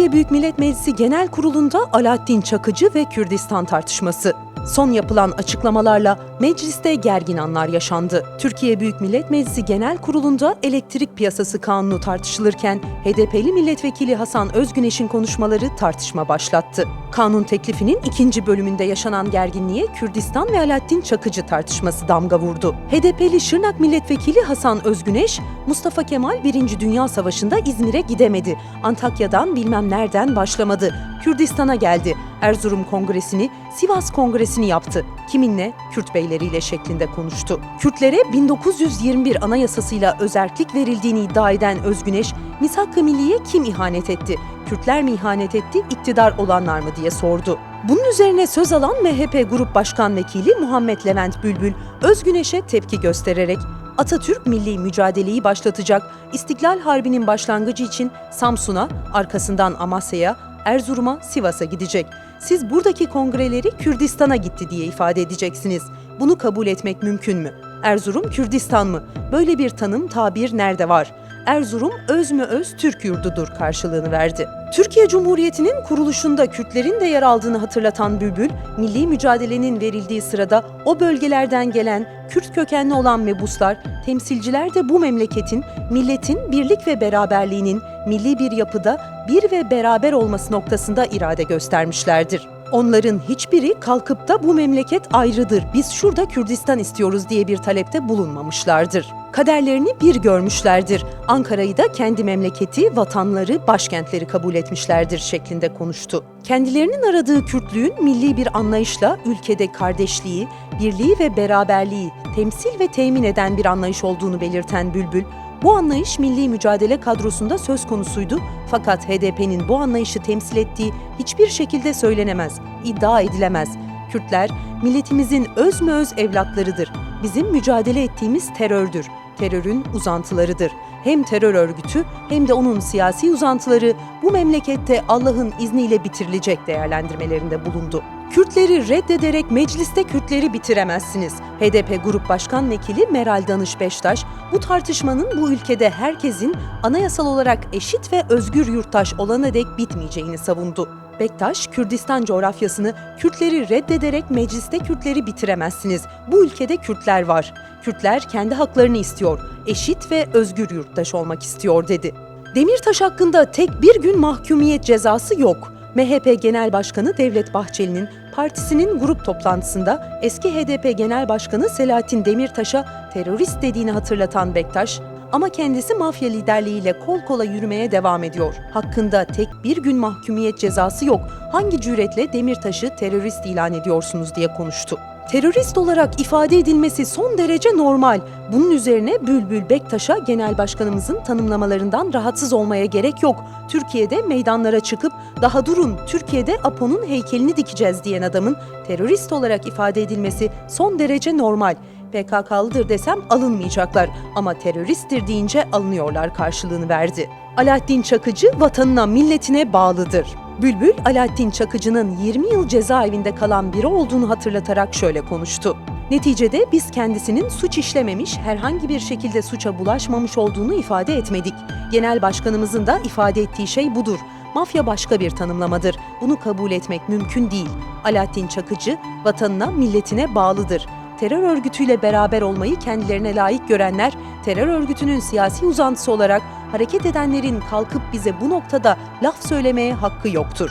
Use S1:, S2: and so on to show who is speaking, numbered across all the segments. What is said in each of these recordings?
S1: Türkiye Büyük Millet Meclisi Genel Kurulu'nda Alaaddin Çakıcı ve Kürdistan tartışması. Son yapılan açıklamalarla mecliste gergin anlar yaşandı. Türkiye Büyük Millet Meclisi Genel Kurulu'nda elektrik piyasası kanunu tartışılırken HDP'li milletvekili Hasan Özgüneş'in konuşmaları tartışma başlattı. Kanun teklifinin ikinci bölümünde yaşanan gerginliğe Kürdistan ve Alaaddin Çakıcı tartışması damga vurdu. HDP'li Şırnak milletvekili Hasan Özgüneş, Mustafa Kemal 1. Dünya Savaşı'nda İzmir'e gidemedi. Antakya'dan bilmem nereden başlamadı. Kürdistan'a geldi. Erzurum Kongresi'ni, Sivas Kongresi'ni yaptı. Kiminle? Kürt beyleriyle şeklinde konuştu. Kürtlere 1921 Anayasasıyla özerklik verildiğini iddia eden Özgüneş, Misak-ı Milliye kim ihanet etti? Kürtler mi ihanet etti, iktidar olanlar mı diye sordu. Bunun üzerine söz alan MHP Grup Başkan Vekili Muhammed Levent Bülbül, Özgüneş'e tepki göstererek Atatürk milli mücadeleyi başlatacak, İstiklal Harbi'nin başlangıcı için Samsun'a, arkasından Amasya'ya, Erzurum'a, Sivas'a gidecek. Siz buradaki kongreleri Kürdistan'a gitti diye ifade edeceksiniz. Bunu kabul etmek mümkün mü? Erzurum Kürdistan mı? Böyle bir tanım, tabir nerede var? Erzurum öz mü öz Türk yurdudur karşılığını verdi. Türkiye Cumhuriyeti'nin kuruluşunda Kürtlerin de yer aldığını hatırlatan Bülbül, milli mücadelenin verildiği sırada o bölgelerden gelen Kürt kökenli olan mebuslar, temsilciler de bu memleketin, milletin birlik ve beraberliğinin milli bir yapıda bir ve beraber olması noktasında irade göstermişlerdir. Onların hiçbiri kalkıp da bu memleket ayrıdır, biz şurada Kürdistan istiyoruz diye bir talepte bulunmamışlardır. Kaderlerini bir görmüşlerdir. Ankara'yı da kendi memleketi, vatanları, başkentleri kabul etmişlerdir şeklinde konuştu. Kendilerinin aradığı Kürtlüğün milli bir anlayışla ülkede kardeşliği, birliği ve beraberliği temsil ve temin eden bir anlayış olduğunu belirten Bülbül, bu anlayış milli mücadele kadrosunda söz konusuydu fakat HDP'nin bu anlayışı temsil ettiği hiçbir şekilde söylenemez, iddia edilemez. Kürtler milletimizin öz mü öz evlatlarıdır. Bizim mücadele ettiğimiz terördür. Terörün uzantılarıdır. Hem terör örgütü hem de onun siyasi uzantıları bu memlekette Allah'ın izniyle bitirilecek değerlendirmelerinde bulundu. Kürtleri reddederek mecliste Kürtleri bitiremezsiniz. HDP Grup Başkan Vekili Meral Danış Beştaş, bu tartışmanın bu ülkede herkesin anayasal olarak eşit ve özgür yurttaş olana dek bitmeyeceğini savundu. Bektaş, Kürdistan coğrafyasını Kürtleri reddederek mecliste Kürtleri bitiremezsiniz. Bu ülkede Kürtler var. Kürtler kendi haklarını istiyor. Eşit ve özgür yurttaş olmak istiyor dedi. Demirtaş hakkında tek bir gün mahkumiyet cezası yok. MHP Genel Başkanı Devlet Bahçeli'nin partisinin grup toplantısında eski HDP Genel Başkanı Selahattin Demirtaş'a terörist dediğini hatırlatan Bektaş, ama kendisi mafya liderliğiyle kol kola yürümeye devam ediyor. Hakkında tek bir gün mahkumiyet cezası yok. Hangi cüretle Demirtaş'ı terörist ilan ediyorsunuz diye konuştu. Terörist olarak ifade edilmesi son derece normal. Bunun üzerine Bülbül Bektaş'a genel başkanımızın tanımlamalarından rahatsız olmaya gerek yok. Türkiye'de meydanlara çıkıp daha durun Türkiye'de Apo'nun heykelini dikeceğiz diyen adamın terörist olarak ifade edilmesi son derece normal. PKK'lıdır desem alınmayacaklar ama teröristtir deyince alınıyorlar karşılığını verdi. Alaaddin Çakıcı vatanına milletine bağlıdır. Bülbül, Alaaddin Çakıcı'nın 20 yıl cezaevinde kalan biri olduğunu hatırlatarak şöyle konuştu. Neticede biz kendisinin suç işlememiş, herhangi bir şekilde suça bulaşmamış olduğunu ifade etmedik. Genel başkanımızın da ifade ettiği şey budur. Mafya başka bir tanımlamadır. Bunu kabul etmek mümkün değil. Alaaddin Çakıcı vatanına, milletine bağlıdır terör örgütüyle beraber olmayı kendilerine layık görenler, terör örgütünün siyasi uzantısı olarak hareket edenlerin kalkıp bize bu noktada laf söylemeye hakkı yoktur.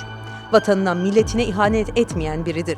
S1: Vatanına, milletine ihanet etmeyen biridir.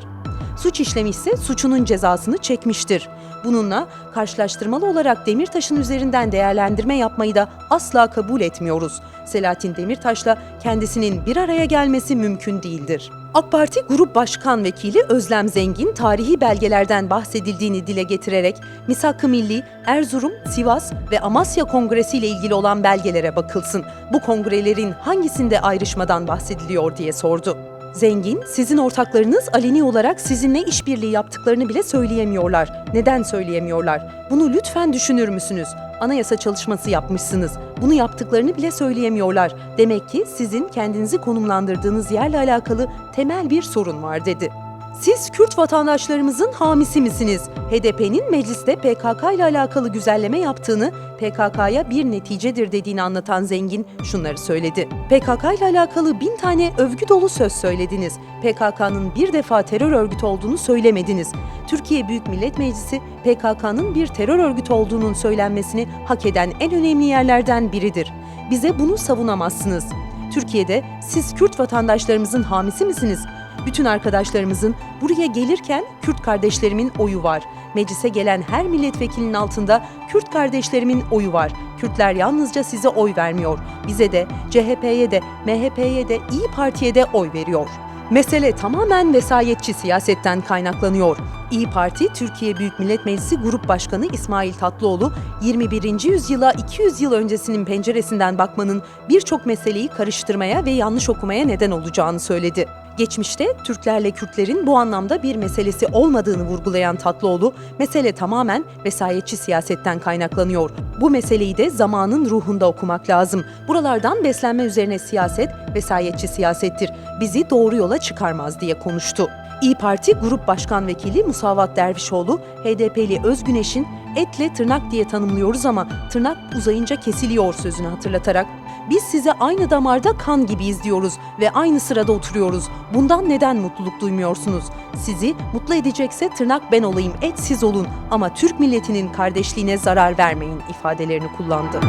S1: Suç işlemişse suçunun cezasını çekmiştir. Bununla karşılaştırmalı olarak Demirtaş'ın üzerinden değerlendirme yapmayı da asla kabul etmiyoruz. Selahattin Demirtaş'la kendisinin bir araya gelmesi mümkün değildir. AK Parti Grup Başkan Vekili Özlem Zengin tarihi belgelerden bahsedildiğini dile getirerek Misak-ı Milli, Erzurum, Sivas ve Amasya Kongresi ile ilgili olan belgelere bakılsın. Bu kongrelerin hangisinde ayrışmadan bahsediliyor diye sordu. Zengin, sizin ortaklarınız aleni olarak sizinle işbirliği yaptıklarını bile söyleyemiyorlar. Neden söyleyemiyorlar? Bunu lütfen düşünür müsünüz? Anayasa çalışması yapmışsınız. Bunu yaptıklarını bile söyleyemiyorlar. Demek ki sizin kendinizi konumlandırdığınız yerle alakalı temel bir sorun var dedi. Siz Kürt vatandaşlarımızın hamisi misiniz? HDP'nin mecliste PKK ile alakalı güzelleme yaptığını, PKK'ya bir neticedir dediğini anlatan Zengin şunları söyledi. PKK ile alakalı bin tane övgü dolu söz söylediniz. PKK'nın bir defa terör örgütü olduğunu söylemediniz. Türkiye Büyük Millet Meclisi PKK'nın bir terör örgütü olduğunun söylenmesini hak eden en önemli yerlerden biridir. Bize bunu savunamazsınız. Türkiye'de siz Kürt vatandaşlarımızın hamisi misiniz? Bütün arkadaşlarımızın buraya gelirken Kürt kardeşlerimin oyu var. Meclise gelen her milletvekilinin altında Kürt kardeşlerimin oyu var. Kürtler yalnızca size oy vermiyor. Bize de, CHP'ye de, MHP'ye de, İyi Parti'ye de oy veriyor. Mesele tamamen vesayetçi siyasetten kaynaklanıyor. İyi Parti, Türkiye Büyük Millet Meclisi Grup Başkanı İsmail Tatlıoğlu, 21. yüzyıla 200 yıl öncesinin penceresinden bakmanın birçok meseleyi karıştırmaya ve yanlış okumaya neden olacağını söyledi. Geçmişte Türklerle Kürtlerin bu anlamda bir meselesi olmadığını vurgulayan Tatlıoğlu, mesele tamamen vesayetçi siyasetten kaynaklanıyor. Bu meseleyi de zamanın ruhunda okumak lazım. Buralardan beslenme üzerine siyaset, vesayetçi siyasettir. Bizi doğru yola çıkarmaz diye konuştu. İyi Parti Grup Başkan Vekili Musavat Dervişoğlu, HDP'li Özgüneş'in etle tırnak diye tanımlıyoruz ama tırnak uzayınca kesiliyor sözünü hatırlatarak biz size aynı damarda kan gibiyiz diyoruz ve aynı sırada oturuyoruz. Bundan neden mutluluk duymuyorsunuz? Sizi mutlu edecekse tırnak ben olayım, et siz olun ama Türk milletinin kardeşliğine zarar vermeyin ifadelerini kullandı.